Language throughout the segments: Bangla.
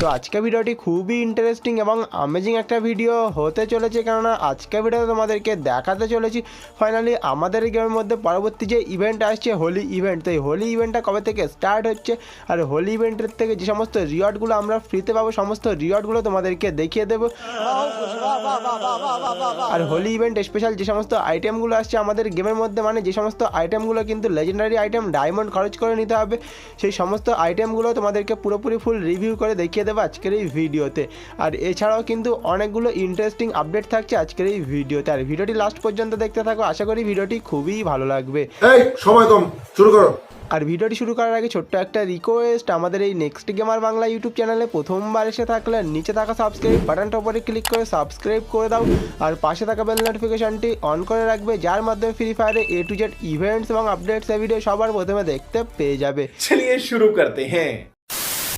তো আজকের ভিডিওটি খুবই ইন্টারেস্টিং এবং আমেজিং একটা ভিডিও হতে চলেছে কেননা আজকের ভিডিওতে তোমাদেরকে দেখাতে চলেছি। ফাইনালি আমাদের গেমের মধ্যে পরবর্তী যে ইভেন্ট আসছে হোলি ইভেন্ট তো এই হোলি ইভেন্টটা কবে থেকে স্টার্ট হচ্ছে আর হোলি ইভেন্টের থেকে যে সমস্ত রিওয়ার্ডগুলো আমরা ফ্রিতে পাবো, সমস্ত রিওয়ার্ডগুলো তোমাদেরকে দেখিয়ে দেবো। আর হোলি ইভেন্ট স্পেশাল যে সমস্ত আইটেমগুলো আসছে আমাদের গেমের মধ্যে মানে যে সমস্ত আইটেমগুলো কিন্তু লেজেন্ডারি আইটেম ডায়মন্ড খরচ করে নিতে হবে, সেই সমস্ত আইটেমগুলো তোমাদেরকে পুরোপুরি ফুল রিভিউ করে দেখিয়ে দেবো আজকের এই ভিডিওতে। আর এছাড়াও কিন্তু অনেকগুলো ইন্টারেস্টিং আপডেট থাকছে আজকের এই ভিডিওতে। আর ভিডিওটি লাস্ট পর্যন্ত দেখতে থাকো আশা করি ভিডিওটি খুবই ভালো লাগবে। এই সময় কম শুরু করো। আর ভিডিওটি শুরু করার আগে ছোট্ট একটা রিকোয়েস্ট আমাদের এই নেক্সট গেমার বাংলা ইউটিউব চ্যানেলে প্রথমবার এসে থাকলে নিচে থাকা সাবস্ক্রাইব বাটনটা উপরে ক্লিক করে সাবস্ক্রাইব করে দাও। আর পাশে থাকা বেল নোটিফিকেশনটি অন করে রাখবে যার মাধ্যমে ফ্রি ফায়ারে এ টু জেড ইভেন্টস এবং আপডেটস ভিডিও সবার প্রথমে দেখতে পেয়ে যাবে। চলিয়ে শুরু করতে হ্যাঁ।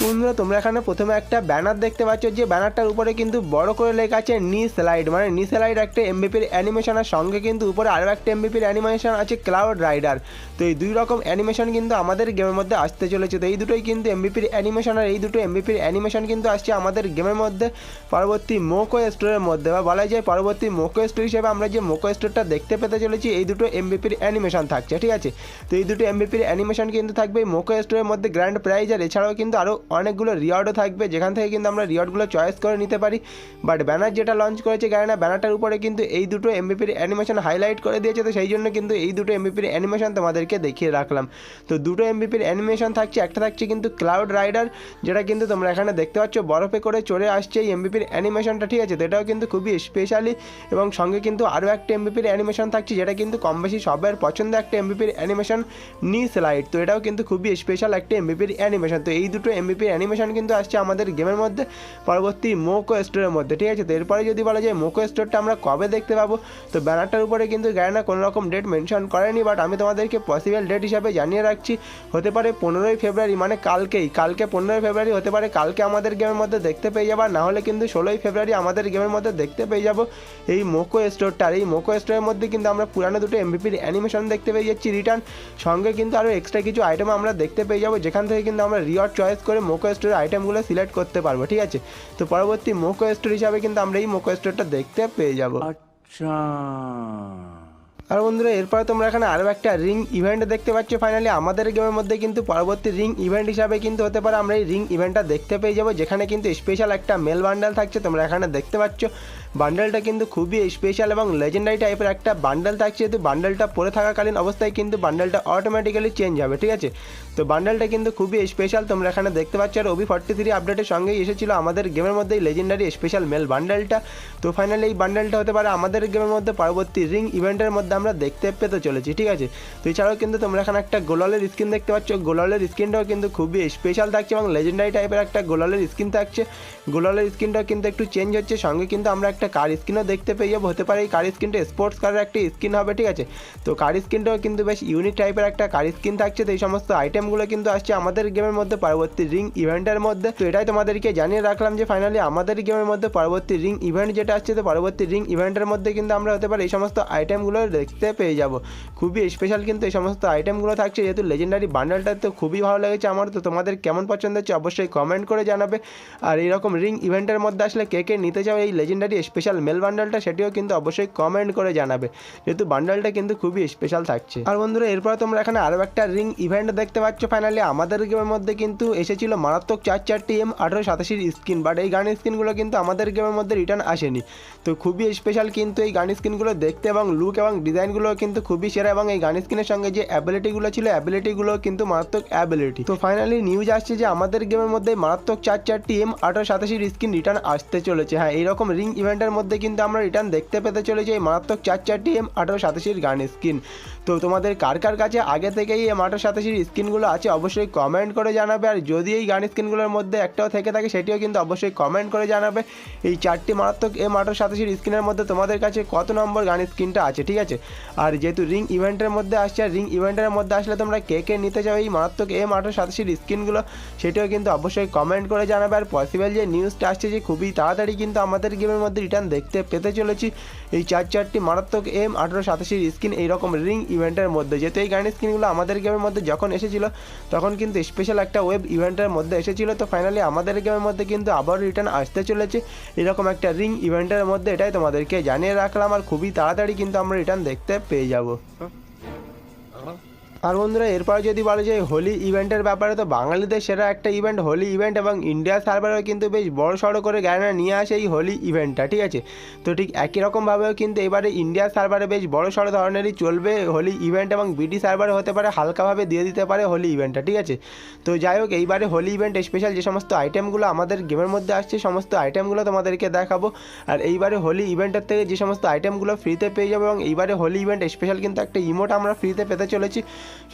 বন্ধুরা, তোমরা এখানে প্রথমে একটা ব্যানার দেখতে পাচ্ছ, যে ব্যানারটার উপরে কিন্তু বড় করে লেখা আছে নি স্লাইড মানে নি স্লাইড একটা এমবিপির অ্যানিমেশনের সঙ্গে কিন্তু উপরে আরও একটা এমবিপির অ্যানিমেশন আছে ক্লাউড রাইডার তো এই দুই রকম অ্যানিমেশন কিন্তু আমাদের গেমের মধ্যে আসতে চলেছে। তো এই দুটোই কিন্তু এমবিপির অ্যানিমেশন আর এই দুটো এমবিপির অ্যানিমেশন কিন্তু আসছে আমাদের গেমের মধ্যে পরবর্তী মোকো স্টোরের মধ্যে। বা বলা যায় পরবর্তী মোকো স্টোর হিসেবে আমরা যে মোকো স্টোরটা দেখতে পেতে চলেছি, এই দুটো এমবিপির অ্যানিমেশন থাকছে, ঠিক আছে? তো এই দুটো এমবিপির অ্যানিমেশন কিন্তু থাকবে মোকো স্টোরের মধ্যে গ্র্যান্ড প্রাইজ আর এছাড়াও কিন্তু আরও অনেকগুলো রিওয়ার্ডও থাকবে, যেখান থেকে কিন্তু আমরা রিওয়ার্ডগুলো চয়েস করে নিতে পারি। বাট ব্যানার যেটা লঞ্চ করেছে গায়না, ব্যানারটার উপরে কিন্তু এই দুটো এমবিপির অ্যানিমেশন হাইলাইট করে দিয়েছে। তো সেই জন্য কিন্তু এই দুটো এমবিপির অ্যানিমেশন তোমাদেরকে দেখিয়ে রাখলাম। তো দুটো এমবিপির অ্যানিমেশন থাকছে, একটা থাকছে কিন্তু ক্লাউড রাইডার যেটা কিন্তু তোমরা এখানে দেখতে পাচ্ছ, বরফে করে চলে আসছে এই এমবিপির অ্যানিমেশনটা ঠিক আছে? তো এটাও কিন্তু খুবই স্পেশালি এবং সঙ্গে কিন্তু আরও একটা এমবিপির অ্যানিমেশন থাকছে, যেটা কিন্তু কম বেশি সবার পছন্দ একটা এমবিপির অ্যানিমেশন নি স্লাইড তো এটাও কিন্তু খুবই স্পেশাল একটা এমবিপির অ্যানিমেশন তো এই দুটো এমবিপির অ্যানিমেশন কিন্তু আসছে আমাদের গেমের মধ্যে, পরবর্তী মোকো স্টোরের মধ্যে, ঠিক আছে? তো এরপরে যদি বলা যায় মোকো স্টোরটা আমরা কবে দেখতে পাবো? তো ব্যানারটার উপরে কিন্তু গায়না কোনো রকম ডেট মেনশন করেনি বাট আমি তোমাদেরকে পসিবল ডেট হিসাবে জানিয়ে রাখছি। হতে পারে পনেরোই ফেব্রুয়ারি মানে কালকেই। কালকে পনেরোই ফেব্রুয়ারি হতে পারে কালকে আমাদের গেমের মধ্যে দেখতে পেয়ে যাব, না হলে কিন্তু ষোলোই ফেব্রুয়ারি আমাদের গেমের মধ্যে দেখতে পেয়ে যাব। এই মোকো স্টোরটা এই মোকো স্টোরের মধ্যে কিন্তু আমরা পুরানো দুটো এমবিপির অ্যানিমেশন দেখতে পেয়ে যাচ্ছি রিটার্ন সঙ্গে কিন্তু আরও এক্সট্রা কিছু আইটেম আমরা দেখতে পেয়ে যাব, যেখান থেকে কিন্তু আমরা রিওয়ার্ড চয়েস করে মোকো স্টোরের আইটেমগুলো সিলেক্ট করতে পারব ঠিক আছে? তো পরবর্তী মোকো স্টোর হিসাবে কিন্তু আমরা এই মোকো স্টোরটা দেখতে পেয়ে যাব। আচ্ছা। আর বন্ধুরা এরপরে তোমরা এখানে আরও একটা রিং ইভেন্ট দেখতে পাচ্ছ ফাইনালি আমাদের গেমের মধ্যে কিন্তু পরবর্তী রিং ইভেন্ট হিসাবে কিন্তু হতে পারে আমরা এই রিং ইভেন্টটা দেখতে পেয়ে যাব যেখানে কিন্তু স্পেশাল একটা মেল বান্ডাল থাকছে তোমরা এখানে দেখতে পাচ্ছ। বান্ডেলটা কিন্তু খুবই স্পেশাল এবং লেজেন্ডারি টাইপের একটা বান্ডেল থাকছে। যেহেতু বান্ডেলটা পরে থাকাকালীন অবস্থায় কিন্তু বান্ডেলটা অটোমেটিক্যালি চেঞ্জ হবে, ঠিক আছে? তো বান্ডেলটা কিন্তু খুবই স্পেশাল তোমরা এখানে দেখতে পাচ্ছ। আর ওবি ফর্টি থ্রি আপডেটের সঙ্গেই এসেছিল আমাদের গেমের মধ্যে লেজেন্ডারি স্পেশাল মেল বান্ডেলটা। তো ফাইনালি এই বান্ডেলটা হতে পারে আমাদের গেমের মধ্যে পরবর্তী রিং ইভেন্টের মধ্যে আমরা দেখতে পেতে চলেছি, ঠিক আছে? তো এছাড়াও কিন্তু তোমরা এখানে একটা গোলালের স্কিন দেখতে পাচ্ছ। গোলালের স্কিনটাও কিন্তু খুবই স্পেশাল থাকছে এবং লেজেন্ডারি টাইপের একটা গোলালের স্কিন থাকছে। গোলালের স্কিনটাও কিন্তু একটু চেঞ্জ হচ্ছে। সঙ্গে কিন্তু আমরা একটা কার স্কিনও দেখতে পেয়ে যাব। হতে পারে এই কার স্কিনটা স্পোর্টস কারের একটা স্কিন হবে, ঠিক আছে? তো কার স্কিনটাও কিন্তু বেশ ইউনিক টাইপের একটা কার স্কিন থাকছে। তো এই সমস্ত আইটেমগুলো কিন্তু আসছে আমাদের গেমের মধ্যে, পরবর্তী রিং ইভেন্টের মধ্যে। তো এটাই তোমাদেরকে জানিয়ে রাখলাম যে ফাইনালি আমাদের গেমের মধ্যে পরবর্তী রিং ইভেন্ট যেটা আসছে, তো পরবর্তী রিং ইভেন্টের মধ্যে কিন্তু আমরা হতে পারে এই সমস্ত আইটেমগুলো দেখতে পেয়ে যাব। খুবই স্পেশাল কিন্তু এই সমস্ত আইটেমগুলো থাকছে। যেহেতু লেজেন্ডারি বান্ডেলটা তো খুবই ভালো লেগেছে আমার, তো তোমাদের কেমন পছন্দ হচ্ছে অবশ্যই কমেন্ট করে জানাবে। আর এইরকম রিং ইভেন্টের মধ্যে আসলে কে কে নিতে চাও এই লেজেন্ডারি স্পেশাল মেল বান্ডালটা সেটিও কিন্তু অবশ্যই কমেন্ট করে জানাবে। যেহেতু বান্ডালটা কিন্তু খুবই স্পেশাল থাকছে। আর বন্ধুরা, এরপর তোমরা এখানে আরও একটা রিং ইভেন্ট দেখতে পাচ্ছ ফাইনালি আমাদের গেমের মধ্যে কিন্তু এসেছিল মারাত্মক চার চারটি এম আঠারো সাতাশির স্কিন বাট এই গানের স্কিনগুলো কিন্তু আমাদের গেমের মধ্যে রিটার্ন আসেনি। তো খুবই স্পেশাল কিন্তু এই গান স্কিনগুলো দেখতে এবং লুক এবং ডিজাইনগুলো কিন্তু খুবই সেরা এবং এই গান স্কিনের সঙ্গে যে অ্যাবিলিটিগুলো ছিল অ্যাবিলিটিগুলো কিন্তু মারাত্মক অ্যাবিলিটি তো ফাইনালি নিউজ আসছে যে আমাদের গেমের মধ্যে মারাত্মক চার চারটি এম আঠারো সাতাশির স্কিন রিটার্ন আসতে চলেছে। হ্যাঁ এইরকম রিং ইভেন্টের মধ্যে কিন্তু আমরা রিটার্ন দেখতে পেতে চলেছি এই মারাত্মক চার চারটি এম আঠারো সাতাশির গান স্কিন। তো তোমাদের কার কার কাছে আগে থেকেই এম আঠারো সাতাশির স্কিনগুলো আছে অবশ্যই কমেন্ট করে জানাবে। আর যদি এই গান স্কিনগুলোর মধ্যে একটাও থেকে থাকে সেটিও কিন্তু অবশ্যই কমেন্ট করে জানাবে। এই চারটি মারাত্মক এম আঠারো সাতাশির স্কিনের মধ্যে তোমাদের কাছে কত নম্বর গান স্কিনটা আছে, ঠিক আছে? আর যেহেতু রিং ইভেন্টের মধ্যে আসছে, আর রিং ইভেন্টের মধ্যে আসলে তোমরা কে কে নিতে চাও এই মারাত্মক এম আঠারো সাতাশির স্কিনগুলো সেটিও কিন্তু অবশ্যই কমেন্ট করে জানাবে। আর পসিবল যে নিউজটা আসছে যে খুবই তাড়াতাড়ি কিন্তু আমাদের গেমের মধ্যে রিটার্ন দেখতে পেতে চলেছি। এই চার চারটি মারাত্মক এম আঠারো সাতাশির স্কিন এইরকম রিং ইভেন্টের মধ্যে। যেহেতু এই গানের স্কিনগুলো আমাদের গেমের মধ্যে যখন এসেছিল, তখন কিন্তু স্পেশাল একটা ওয়েব ইভেন্টের মধ্যে এসেছিল। তো ফাইনালি আমাদের গেমের মধ্যে কিন্তু আবার রিটার্ন আসতে চলেছে। এরকম একটা রিং ইভেন্টের মধ্যে এটাই তোমাদেরকে জানিয়ে রাখলাম। আর খুবই তাড়াতাড়ি কিন্তু আমরা রিটার্ন দেখতে পেয়ে যাব। আর বন্ধুরা, এরপরে যদি বলা যায় হোলি ইভেন্টের ব্যাপারে, তো বাঙালিদের সেরা একটা ইভেন্ট হোলি ইভেন্ট এবং ইন্ডিয়া সার্ভারেও কিন্তু বেশ বড় সড়ো করে গ্যানা নিয়ে আসে এই হোলি ইভেন্টটা ঠিক আছে? তো ঠিক একই রকমভাবেও কিন্তু এবারে ইন্ডিয়া সার্ভারে বেশ বড় সড়ো ধরনেরই চলবে হোলি ইভেন্ট এবং বিডি সার্ভারে হতে পারে, হালকাভাবে দিয়ে দিতে পারে হোলি ইভেন্টটা ঠিক আছে? তো যাই হোক, এইবারে হোলি ইভেন্ট স্পেশাল যে সমস্ত আইটেমগুলো আমাদের গেমের মধ্যে আসছে, সমস্ত আইটেমগুলো তোমাদেরকে দেখাবো। আর এইবারে হোলি ইভেন্টের থেকে যে সমস্ত আইটেমগুলো ফ্রিতে পেয়ে যাব এবং এইবারে হোলি ইভেন্ট স্পেশাল কিন্তু একটা ইমোট আমরা ফ্রিতে পেতে চলেছি।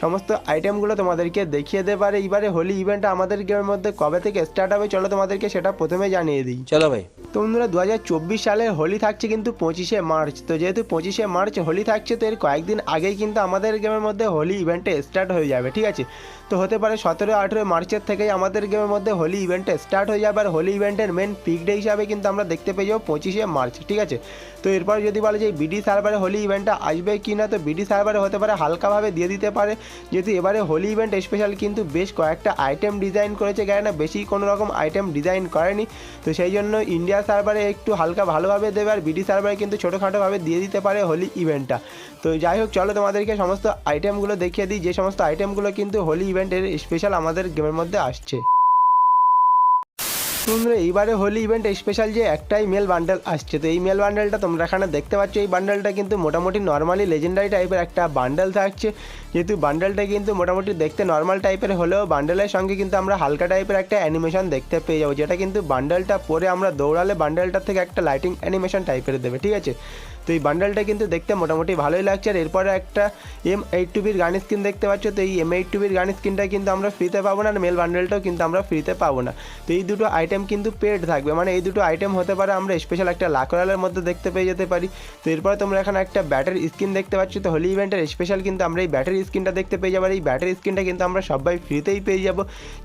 সমস্ত আইটেমগুলো তোমাদেরকে দেখিয়ে দেবে। আর এইবারে হোলি ইভেন্টটা আমাদের গেমের মধ্যে কবে থেকে স্টার্ট হবে চলো তোমাদেরকে সেটা প্রথমে জানিয়ে দিই। চলো ভাই। তো বন্ধুরা দু হাজার চব্বিশ সালে হোলি থাকছে কিন্তু পঁচিশে মার্চ। তো যেহেতু পঁচিশে মার্চ হোলি থাকছে তো এর কয়েকদিন আগেই কিন্তু আমাদের গেমের মধ্যে হোলি ইভেন্টটা স্টার্ট হয়ে যাবে ঠিক আছে? তো হতে পারে সতেরো আঠেরো মার্চের থেকেই আমাদের গেমের মধ্যে হোলি ইভেন্টটা স্টার্ট হয়ে যাবে। আর হোলি ইভেন্টের মেন পিক ডে হিসাবে কিন্তু আমরা দেখতে পেয়ে যাব পঁচিশে মার্চ ঠিক আছে? তো এরপর যদি বলে যে বিডি সার্ভারে হোলি ইভেন্টটা আসবে কি না তো বিডি সার্ভারে হতে পারে হালকাভাবে দিয়ে দিতে পারে। যেহেতু এবারে হোলি ইভেন্ট স্পেশাল কিন্তু বেশ কয়েকটা আইটেম ডিজাইন করেছে কেন না বেশি কোনো রকম আইটেম ডিজাইন করেনি। তো সেই জন্য ইন্ডিয়া সার্ভারে একটু হালকা ভালোভাবে দেবে আর বিটি সার্ভারে কিন্তু ছোটোখাটোভাবে দিয়ে দিতে পারে হোলি ইভেন্টটা তো যাই হোক, চলো তোমাদেরকে সমস্ত আইটেমগুলো দেখিয়ে দিই। যে সমস্ত আইটেমগুলো কিন্তু হোলি ইভেন্টের স্পেশাল আমাদের গেমের মধ্যে আসছে। বন্ধুরা এইবারে হোলি ইভেন্ট স্পেশাল যে একটাই মেল বান্ডেল আসছে। তো এই মেল বান্ডেলটা তোমরা এখানে দেখতে পাচ্ছ। এই বান্ডেলটা কিন্তু মোটামুটি নর্মালি লেজেন্ডারি টাইপের একটা বান্ডেল থাকছে। যেহেতু বান্ডেলটা কিন্তু মোটামুটি দেখতে নর্মাল টাইপের হলেও বান্ডেলের সঙ্গে কিন্তু আমরা হালকা টাইপের একটা অ্যানিমেশন দেখতে পেয়ে যাব। যেটা কিন্তু বান্ডেলটা পরে আমরা দৌড়ালে বান্ডেলটার থেকে একটা লাইটিং অ্যানিমেশন টাইপের দেবে, ঠিক আছে? তো এই বান্ডেলটা কিন্তু দেখতে মোটামুটি ভালোই লাগছে। আর এরপরে একটা এম এইট টু বির গান স্কিন দেখতে পাচ্ছ, তো এই এম এইট টু বির গান স্কিনটা কিন্তু আমরা ফ্রিতে পাবো না, আর মেল বান্ডেলটাও কিন্তু আমরা ফ্রিতে পাবো না। তো এই দুটো আইটেম কিন্তু পেড থাকবে। মানে এই দুটো আইটেম হতে পারে, আমরা স্পেশাল একটা লাকড়ালের মধ্যে দেখতে পেয়ে যেতে পারি। তো এরপরে তোমরা এখানে একটা ব্যাটারি স্কিন দেখতে পাচ্ছ, তো হোলি ইভেন্টের স্পেশাল কিন্তু আমরা এই ব্যাটারি স্কিনটা দেখতে পেয়ে যাব। আর এই ব্যাটারি স্কিনটা কিন্তু আমরা সবাই ফ্রিতেই পেয়ে যাব।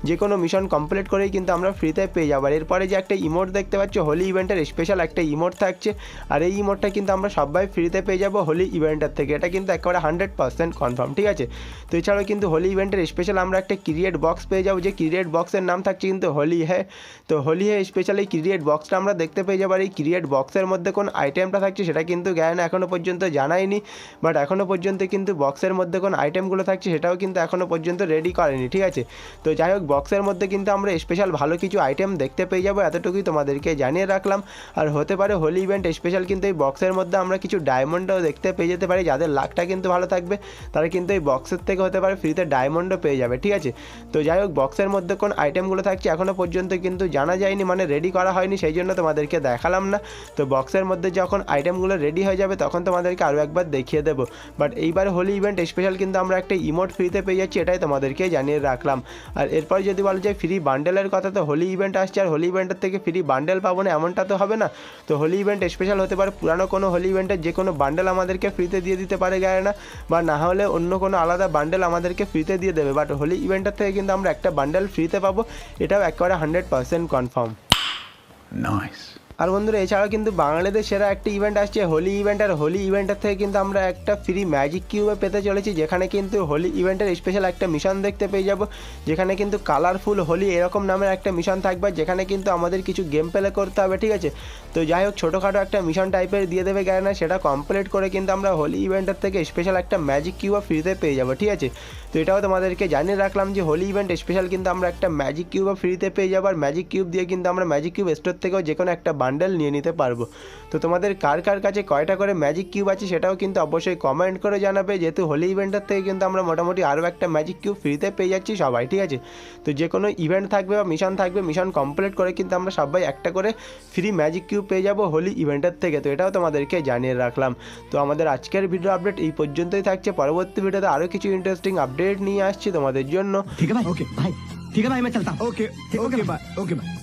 যে কোনো মিশন কমপ্লিট করেই কিন্তু আমরা ফ্রিতে পেয়ে যাব। আর এরপরে যে একটা ইমোট দেখতে পাচ্ছ হোলি ইভেন্টের স্পেশাল একটা ইমোট থাকছে। আর এই ইমোটটা কিন্তু আমরা সবাই ফ্রিতে পেয়ে যাব হোলি ইভেন্টের থেকে। এটা কিন্তু একেবারে হান্ড্রেড পার্সেন্ট কনফার্ম, ঠিক আছে? তো এছাড়াও কিন্তু হোলি ইভেন্টের স্পেশাল আমরা একটা ক্রিয়েট বক্স পেয়ে যাব। যে ক্রিয়েট বক্সের নাম থাকছে কিন্তু হোলি হ্যাঁ তো হোলি হ্যাঁ স্পেশাল এই ক্রিয়েট বক্সটা আমরা দেখতে পেয়ে যাব। আর এই ক্রিয়েট বক্সের মধ্যে কোন আইটেমটা থাকছে সেটা কিন্তু জ্ঞান এখনও পর্যন্ত জানায়নি। বাট এখনও পর্যন্ত কিন্তু বক্সের মধ্যে কোন আইটেমগুলো থাকছে সেটাও কিন্তু এখনও পর্যন্ত রেডি করেনি, ঠিক আছে? তো যাই হোক বক্সের মধ্যে কিন্তু আমরা স্পেশাল ভালো কিছু আইটেম দেখতে পেয়ে যাব। এতটুকুই তোমাদেরকে জানিয়ে রাখলাম। আর হতে পারে হোলি ইভেন্ট স্পেশাল কিন্তু এই বক্সের মধ্যে আমরা কিছু ডায়মন্ডও দেখতে পেয়ে যেতে পারি, যাদের লাকটা কিন্তু ভালো থাকবে, তারা কিন্তু এই বক্সের থেকে হতে পারে ফ্রিতে ডায়মন্ডও পেয়ে যাবে, ঠিক আছে? তো যাই হোক বক্সের মধ্যে কোন আইটেমগুলো থাকছে এখনও পর্যন্ত কিন্তু জানা যায়নি মানে রেডি করা হয়নি, সেই জন্য তোমাদেরকে দেখালাম না। তো বক্সের মধ্যে যখন আইটেমগুলো রেডি হয়ে যাবে, তখন তোমাদেরকে আরও একবার দেখিয়ে দেবো। বাট এইবার হোলি ইভেন্ট স্পেশাল কিন্তু আমরা একটা ইমোট ফ্রিতে পেয়ে যাচ্ছি, এটাই তোমাদেরকে জানিয়ে রাখলাম। আর এরপর যদি বলো যে ফ্রি বান্ডেলের কথা, তো হোলি ইভেন্ট আসছে, আর হোলি ইভেন্টের থেকে ফ্রি বান্ডেল পাবো না, এমনটা তো হবে না। তো হোলি ইভেন্ট স্পেশাল হতে পারে, পুরানো কোনো হোলি ইভেন্টের যে কোনো বান্ডেল আমাদেরকে ফ্রিতে দিয়ে দিতে পারে গায়ে না বা না হলে অন্য কোনো আলাদা বান্ডেল আমাদেরকে ফ্রিতে দিয়ে দেবে। বাট হোলি ইভেন্টের থেকে কিন্তু আমরা একটা বান্ডেল ফ্রিতে পাবো, এটাও একেবারে হান্ড্রেড পার্সেন্ট কনফার্ম আর বন্ধুরা, এছাড়াও কিন্তু বাঙালিদের সেরা একটা ইভেন্ট আসছে, হোলি ইভেন্ট আর হোলি ইভেন্টের থেকে কিন্তু আমরা একটা ফ্রি ম্যাজিক কিউবে পেতে চলেছি, যেখানে কিন্তু হোলি ইভেন্টের স্পেশাল একটা মিশন দেখতে পেয়ে যাব। যেখানে কিন্তু কালারফুল হোলি এরকম নামের একটা মিশন থাকবে, যেখানে কিন্তু আমাদের কিছু গেম প্লে করতে হবে, ঠিক আছে? তো যাই হোক, ছোটোখাটো একটা মিশন টাইপের দিয়ে দেবে না সেটা কমপ্লিট করে কিন্তু আমরা হোলি ইভেন্টের থেকে স্পেশাল একটা ম্যাজিক কিউব ফ্রিতে পেয়ে যাব, ঠিক আছে? তো এটাও তোমাদেরকে জানিয়ে রাখলাম যে হোলি ইভেন্ট স্পেশাল কিন্তু আমরা একটা ম্যাজিক কিউব ফ্রিতে পেয়ে যাব, আর ম্যাজিক কিউব দিয়ে কিন্তু আমরা ম্যাজিক কিউব স্টোর থেকেও যে কোনো একটা বান্ডেল নিয়ে নিতে পারব। তো তোমাদের কার কার কাছে কয়টা করে ম্যাজিক কিউব আছে সেটাও কিন্তু অবশ্যই কমেন্ট করে জানাবে। যেহেতু হোলি ইভেন্টের থেকে কিন্তু আমরা মোটামুটি আরও একটা ম্যাজিক কিউব ফ্রিতে পেয়ে যাচ্ছি সবাই ঠিক আছে? তো যে কোনো ইভেন্ট থাকবে বা মিশন থাকবে মিশন কমপ্লিট করে কিন্তু আমরা সবাই একটা করে ফ্রি ম্যাজিক কিউব পেয়ে যাব হোলি ইভেন্টের থেকে। তো এটাও তোমাদেরকে জানিয়ে রাখলাম। তো আমাদের আজকের ভিডিও আপডেট এই পর্যন্তই থাকছে। পরবর্তী ভিডিওতে আরও কিছু ইন্টারেস্টিং আপডেট নিয়ে আসছি তোমাদের জন্য। ঠিক আছে ওকে ভাই ঠিক আছে ভাই আমি ওকে ওকে ভাই ওকে ভাই